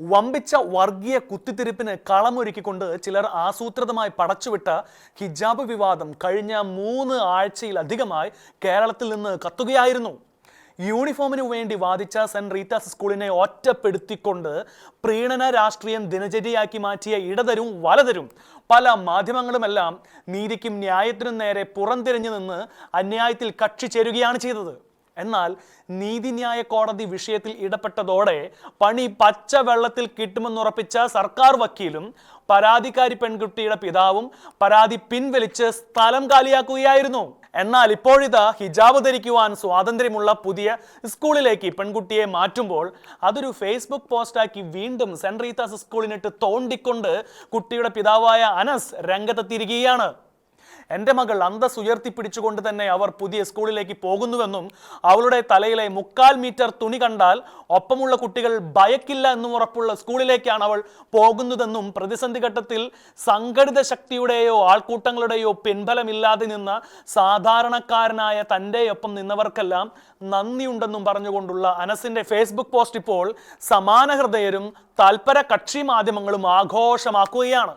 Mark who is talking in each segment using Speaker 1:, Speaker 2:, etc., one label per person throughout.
Speaker 1: വമ്പിച്ച വർഗീയ കുത്തിത്തിരിപ്പിന് കളമൊരുക്കിക്കൊണ്ട് ചിലർ ആസൂത്രിതമായി പടച്ചുവിട്ട ഹിജാബ് വിവാദം കഴിഞ്ഞ മൂന്ന് ആഴ്ചയിലധികമായി കേരളത്തിൽ നിന്ന് കത്തുകയായിരുന്നു. യൂണിഫോമിന് വേണ്ടി വാദിച്ച സെന്റ് റീത്താസ് സ്കൂളിനെ ഒറ്റപ്പെടുത്തിക്കൊണ്ട് പ്രീണന രാഷ്ട്രീയം ദിനചര്യയാക്കി മാറ്റിയ ഇടതരും വലതരും. പല മാധ്യമങ്ങളുമെല്ലാം നീതിക്കും ന്യായത്തിനും നേരെ പുറംതിരിഞ്ഞു നിന്ന് അന്യായത്തിൽ കക്ഷി ചേരുകയാണ് ചെയ്തത്. എന്നാൽ നീതിന്യായ കോടതി വിഷയത്തിൽ ഇടപെട്ടതോടെ പണി പച്ച വെള്ളത്തിൽ കിട്ടുമെന്നുറപ്പിച്ച സർക്കാർ വക്കീലും പരാതിക്കാരി പെൺകുട്ടിയുടെ പിതാവും പരാതി പിൻവലിച്ച് സ്ഥലം കാലിയാക്കുകയായിരുന്നു. എന്നാൽ ഇപ്പോഴിതാ ഹിജാബ് ധരിക്കുവാൻ സ്വാതന്ത്ര്യമുള്ള പുതിയ സ്കൂളിലേക്ക് പെൺകുട്ടിയെ മാറ്റുമ്പോൾ അതൊരു ഫേസ്ബുക്ക് പോസ്റ്റാക്കി വീണ്ടും സെന്റ് റീത്താസ് സ്കൂളിനിട്ട് തോണ്ടിക്കൊണ്ട് കുട്ടിയുടെ പിതാവായ അനസ് രംഗത്തെത്തിയിരിക്കുകയാണ്. എന്റെ മകൾ അന്തസ് ഉയർത്തിപ്പിടിച്ചുകൊണ്ട് തന്നെ അവർ പുതിയ സ്കൂളിലേക്ക് പോകുന്നുവെന്നും അവളുടെ തലയിലെ മുക്കാൽ മീറ്റർ തുണി കണ്ടാൽ ഒപ്പമുള്ള കുട്ടികൾ ഭയക്കില്ല എന്നും ഉറപ്പുള്ള സ്കൂളിലേക്കാണ് അവൾ പോകുന്നതെന്നും പ്രതിസന്ധി ഘട്ടത്തിൽ സംഘടിത ശക്തിയുടെയോ ആൾക്കൂട്ടങ്ങളുടെയോ പിൻബലമില്ലാതെ നിന്ന സാധാരണക്കാരനായ തന്റെയൊപ്പം നിന്നവർക്കെല്ലാം നന്ദിയുണ്ടെന്നും പറഞ്ഞുകൊണ്ടുള്ള അനസിന്റെ ഫേസ്ബുക്ക് പോസ്റ്റ് ഇപ്പോൾ സമാന ഹൃദയരും താൽപര കക്ഷി മാധ്യമങ്ങളും ആഘോഷമാക്കുകയാണ്.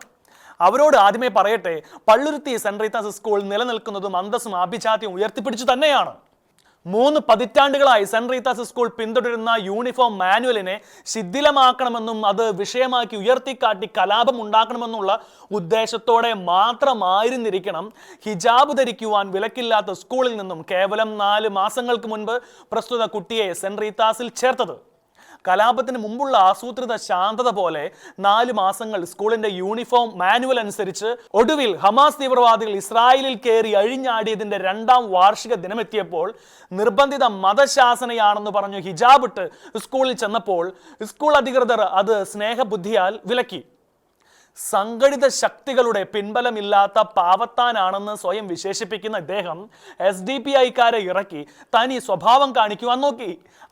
Speaker 1: അവരോട് ആദ്യമേ പറയട്ടെ പള്ളുരുത്തി സെന്റ് റീത്താസ് സ്കൂൾ നിലനിൽക്കുന്നതും അന്തസ്സും ആഭിജാത്യം ഉയർത്തിപ്പിടിച്ചു തന്നെയാണ്. മൂന്ന് പതിറ്റാണ്ടുകളായി സെന്റ് റീത്താസ് സ്കൂൾ പിന്തുടരുന്ന യൂണിഫോം മാനുവലിനെ ശിഥിലമാക്കണമെന്നും അത് വിഷയമാക്കി ഉയർത്തിക്കാട്ടി കലാപം ഉണ്ടാക്കണമെന്നുള്ള ഉദ്ദേശത്തോടെ മാത്രമായിരുന്നിരിക്കണം ഹിജാബ് ധരിക്കുവാൻ വിലക്കില്ലാത്ത സ്കൂളിൽ നിന്നും കേവലം നാല് മാസങ്ങൾക്ക് മുൻപ് പ്രസ്തുത കുട്ടിയെ സെന്റ് റീത്താസിൽ ചേർത്തത്. കലാപത്തിന് മുമ്പുള്ള ആസൂത്രിത ശാന്തത പോലെ നാല് മാസങ്ങൾ സ്കൂളിന്റെ യൂണിഫോം മാനുവൽ അനുസരിച്ച് ഒടുവിൽ ഹമാസ് തീവ്രവാദികൾ ഇസ്രായേലിൽ കയറി അഴിഞ്ഞാടിയതിന്റെ രണ്ടാം വാർഷിക ദിനമെത്തിയപ്പോൾ നിർബന്ധിത മതശാസനയാണെന്ന് പറഞ്ഞു ഹിജാബ് ഇട്ട് സ്കൂളിൽ ചെന്നപ്പോൾ സ്കൂൾ അധികൃതർ അത് സ്നേഹബുദ്ധിയാൽ വിലക്കി. സംഘടിത ശക്തികളുടെ പിൻബലമില്ലാത്ത പാവത്താനാണെന്ന് സ്വയം വിശേഷിപ്പിക്കുന്ന ഇദ്ദേഹം എസ് ഡി പി ഐക്കാരെ ഇറക്കി തനി സ്വഭാവം കാണിക്കുവാൻ നോക്കി.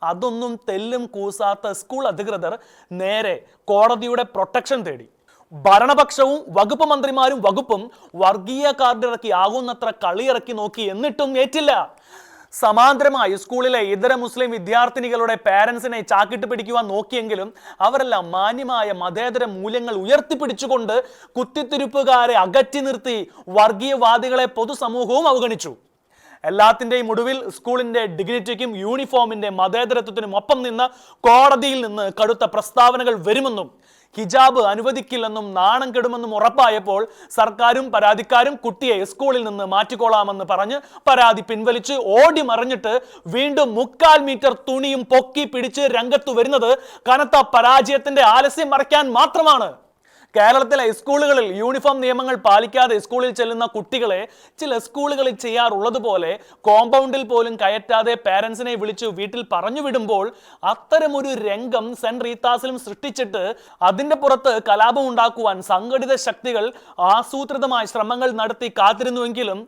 Speaker 1: അതൊന്നും തെല്ലും കൂസാത്ത സ്കൂൾ അധികൃതർ നേരെ കോടതിയുടെ പ്രൊട്ടക്ഷൻ തേടി. ഭരണപക്ഷവും വകുപ്പ് മന്ത്രിമാരും വകുപ്പും വർഗീയ കാർഡിറക്കി ആകുന്നത്ര കളിയിറക്കി നോക്കി എന്നിട്ടും ഏറ്റില്ല. സമാന്തരമായി സ്കൂളിലെ ഇതര മുസ്ലിം വിദ്യാർത്ഥിനികളുടെ പാരൻസിനെ ചാക്കിട്ട് പിടിക്കുവാൻ നോക്കിയെങ്കിലും അവരെല്ലാം മാന്യമായ മതേതര മൂല്യങ്ങൾ ഉയർത്തിപ്പിടിച്ചുകൊണ്ട് കുത്തിത്തിരിപ്പുകാരെ അകറ്റി നിർത്തി വർഗീയവാദികളെ പൊതുസമൂഹവും അവഗണിച്ചു. എല്ലാത്തിന്റെയും ഒടുവിൽ സ്കൂളിന്റെ ഡിഗ്നിറ്റിക്കും യൂണിഫോമിന്റെ മതേതരത്വത്തിനും ഒപ്പം നിന്ന് കോടതിയിൽ നിന്ന് കടുത്ത പ്രസ്താവനകൾ വരുമെന്നും ഹിജാബ് അനുവദിക്കില്ലെന്നും നാണം കെടുമെന്നും ഉറപ്പായപ്പോൾ സർക്കാരും പരാതിക്കാരും കുട്ടിയെ സ്കൂളിൽ നിന്ന് മാറ്റിക്കോളാമെന്ന് പറഞ്ഞ് പരാതി പിൻവലിച്ച് ഓടി മറിഞ്ഞിട്ട് വീണ്ടും മുക്കാൽ മീറ്റർ തുണിയും പൊക്കി പിടിച്ച് രംഗത്തു വരുന്നത് കനത്ത പരാജയത്തിന്റെ ആലസ്യം മറയ്ക്കാൻ മാത്രമാണ്. കേരളത്തിലെ സ്കൂളുകളിൽ യൂണിഫോം നിയമങ്ങൾ പാലിക്കാതെ സ്കൂളിൽ ചെല്ലുന്ന കുട്ടികളെ ചില സ്കൂളുകളിൽ ചെയ്യാറുള്ളതുപോലെ കോമ്പൗണ്ടിൽ പോലും കയറ്റാതെ പാരൻസിനെ വിളിച്ചു വീട്ടിൽ പറഞ്ഞു വിടുമ്പോൾ അത്തരമൊരു രംഗം സെന്റ് റീത്താസിലും സൃഷ്ടിച്ചിട്ട് അതിന്റെ പുറത്ത് കലാപം ഉണ്ടാക്കുവാൻ സംഘടിത ശക്തികൾ ആസൂത്രിതമായ ശ്രമങ്ങൾ നടത്തി കാത്തിരുന്നുവെങ്കിലും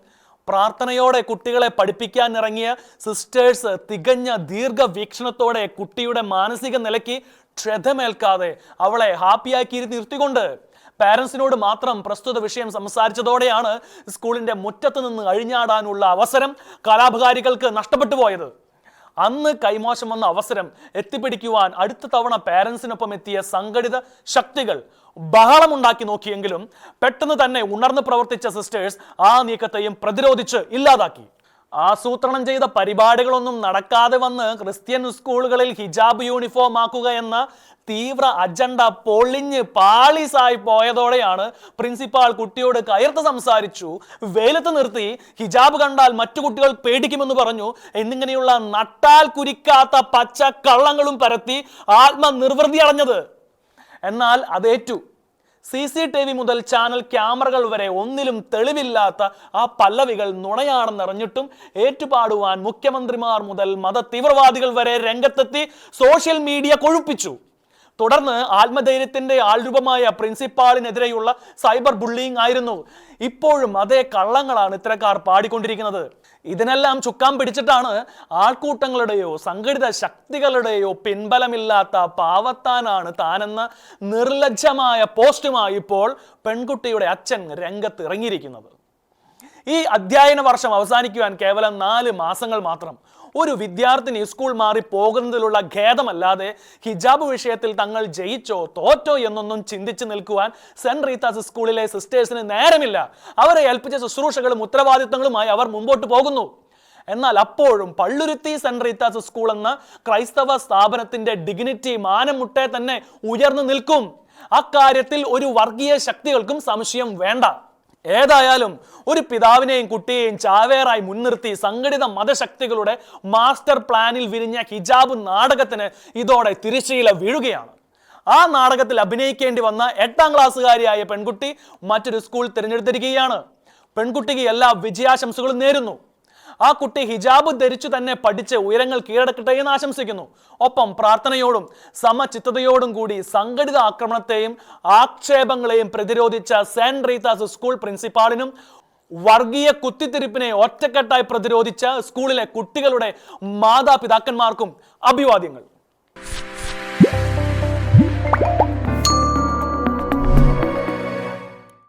Speaker 1: പ്രാർത്ഥനയോടെ കുട്ടികളെ പഠിപ്പിക്കാൻ ഇറങ്ങിയ സിസ്റ്റേഴ്സ് തികഞ്ഞ ദീർഘവീക്ഷണത്തോടെ കുട്ടിയുടെ മാനസിക നിലയ്ക്ക് ക്ഷതമേൽക്കാതെ അവളെ ഹാപ്പിയാക്കി നിർത്തിക്കൊണ്ട് പാരൻസിനോട് മാത്രം പ്രസ്തുത വിഷയം സംസാരിച്ചതോടെയാണ് സ്കൂളിന്റെ മുറ്റത്ത് നിന്ന് അഴിഞ്ഞാടാനുള്ള അവസരം കലാപകാരികൾക്ക് നഷ്ടപ്പെട്ടു പോയത്. അന്ന് കൈമോശം വന്ന അവസരം എത്തിപ്പിടിക്കുവാൻ അടുത്ത തവണ പാരൻസിനൊപ്പം എത്തിയ സംഘടിത ശക്തികൾ ബഹളമുണ്ടാക്കി നോക്കിയെങ്കിലും പെട്ടെന്ന് തന്നെ ഉണർന്ന് പ്രവർത്തിച്ച സിസ്റ്റേഴ്സ് ആ നീക്കത്തെയും പ്രതിരോധിച്ച് ഇല്ലാതാക്കി. ആസൂത്രണം ചെയ്ത പരിപാടികളൊന്നും നടക്കാതെ വന്ന് ക്രിസ്ത്യൻ സ്കൂളുകളിൽ ഹിജാബ് യൂണിഫോം ആക്കുക എന്ന തീവ്ര അജണ്ട പൊളിഞ്ഞ് പാളീസായി പോയതോടെയാണ് പ്രിൻസിപ്പാൾ കുട്ടിയോട് കയർത്ത് സംസാരിച്ചു വെയിലത്ത് നിർത്തി ഹിജാബ് കണ്ടാൽ മറ്റു കുട്ടികൾ പേടിക്കുമെന്ന് പറഞ്ഞു. എന്നിങ്ങനെയുള്ള നട്ടാൽ കുരിക്കാത്ത പച്ച കള്ളങ്ങളും പരത്തി ആത്മനിർവൃതി അടഞ്ഞത്. എന്നാൽ അതേറ്റു. സി സി ടി വി മുതൽ ചാനൽ ക്യാമറകൾ വരെ ഒന്നിലും തെളിവില്ലാത്ത ആ പല്ലവികൾ നുണയാണെന്നറിഞ്ഞിട്ടും ഏറ്റുപാടുവാൻ മുഖ്യമന്ത്രിമാർ മുതൽ മത തീവ്രവാദികൾ വരെ രംഗത്തെത്തി സോഷ്യൽ മീഡിയ കൊഴുപ്പിച്ചു. തുടർന്ന് ആത്മധൈര്യത്തിന്റെ ആൾരൂപമായ പ്രിൻസിപ്പാളിനെതിരെയുള്ള സൈബർ ബുള്ളിങ് ആയിരുന്നു. ഇപ്പോഴും അതേ കള്ളങ്ങളാണ് ഇത്തരക്കാർ പാടിക്കൊണ്ടിരിക്കുന്നത്. ഇതിനെല്ലാം ചുക്കാൻ പിടിച്ചിട്ടാണ് ആൾക്കൂട്ടങ്ങളുടെയോ സംഘടിത ശക്തികളുടെയോ പിൻബലമില്ലാത്ത പാവത്താനാണ് താനെന്ന നിർലജ്ജമായ പോസ്റ്റുമായി ഇപ്പോൾ പെൺകുട്ടിയുടെ അച്ഛൻ രംഗത്ത് ഇറങ്ങിയിരിക്കുന്നത് ഈ അധ്യയന വർഷം അവസാനിക്കുവാൻ കേവലം നാല് മാസങ്ങൾ മാത്രം. ഒരു വിദ്യാർത്ഥിനി സ്കൂൾ മാറി പോകുന്നതിലുള്ള ഖേദമല്ലാതെ ഹിജാബ് വിഷയത്തിൽ തങ്ങൾ ജയിച്ചോ തോറ്റോ എന്നൊന്നും ചിന്തിച്ചു നിൽക്കുവാൻ സെന്റ് റീത്താസ് സ്കൂളിലെ സിസ്റ്റേഴ്സിന് നേരമില്ല. അവരെ ഏൽപ്പിച്ച ശുശ്രൂഷകളും ഉത്തരവാദിത്തങ്ങളുമായി അവർ മുമ്പോട്ട് പോകുന്നു. എന്നാൽ അപ്പോഴും പള്ളുരുത്തി സെന്റ് റീത്താസ് സ്കൂൾ എന്ന ക്രൈസ്തവ സ്ഥാപനത്തിന്റെ ഡിഗ്നിറ്റി മാനമുട്ടെ തന്നെ ഉയർന്നു നിൽക്കും. അക്കാര്യത്തിൽ ഒരു വർഗീയ ശക്തികൾക്കും സംശയം വേണ്ട. ഏതായാലും ഒരു പിതാവിനെയും കുട്ടിയെയും ചാവേറായി മുൻനിർത്തി സംഘടിത മതശക്തികളുടെ മാസ്റ്റർ പ്ലാനിൽ വിരിഞ്ഞ ഹിജാബ് നാടകത്തിന് ഇതോടെ തിരിശീല വീഴുകയാണ്. ആ നാടകത്തിൽ അഭിനയിക്കേണ്ടി വന്ന എട്ടാം ക്ലാസ്സുകാരിയായ പെൺകുട്ടി മറ്റൊരു സ്കൂൾ തിരഞ്ഞെടുത്തിരിക്കുകയാണ്. പെൺകുട്ടിക്ക് എല്ലാ വിജയാശംസകളും നേരുന്നു. ആ കുട്ടി ഹിജാബ് ധരിച്ചു തന്നെ പഠിച്ച് ഉയരങ്ങൾ കീഴടക്കട്ടെ എന്ന് ആശംസിക്കുന്നു. ഒപ്പം പ്രാർത്ഥനയോടും സമചിത്തതയോടും കൂടി സംഘടിത ആക്രമണത്തെയും ആക്ഷേപങ്ങളെയും പ്രതിരോധിച്ച സെന്റ് റീതാസ് സ്കൂൾ പ്രിൻസിപ്പാളിനും വർഗീയ കുത്തിത്തിരിപ്പിനെ ഒറ്റക്കെട്ടായി പ്രതിരോധിച്ച സ്കൂളിലെ കുട്ടികളുടെ മാതാപിതാക്കന്മാർക്കും അഭിവാദ്യങ്ങൾ.